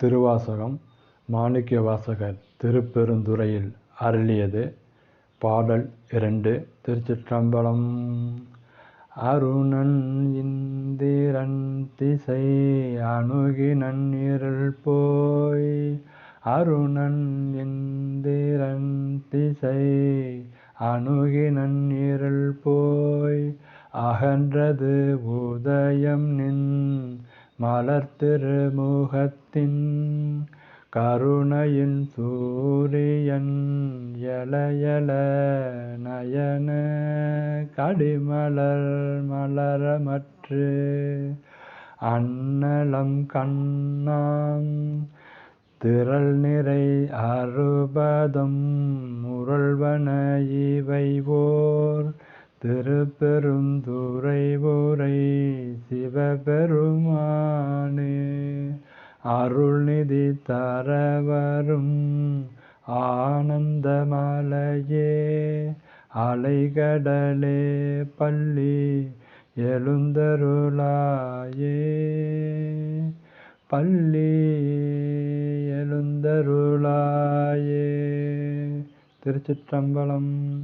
திருவாசகம் மாணிக்க வாசகர் திருப்பெருந்துறையில் அருளியது. பாடல் இரண்டு திருச்சிற்றம்பலம். அருணன் இந்திரன் திசை அணுகினன் இருள் போய் அருணன் இந்திரன் திசை அணுகினன் இருள் போய் அகன்றது உதயம் நின் மலர் திருமுகத்தின் கருணையின் சூரியன் எலையல நயன கடிமலர் மலரமற்று அன்னலம் கண்ணாம் திரள் நிறை அறுபதம் முரள்வன இவை ஓர் திருப்பெருந்துரை உரை சிவபெருமானே அருள்நிதி தரவரும் ஆனந்தமலையே. அலைகடலே பள்ளி எழுந்தருளாயே. பள்ளி எழுந்தருளாயே. திருச்சிற்றம்பலம்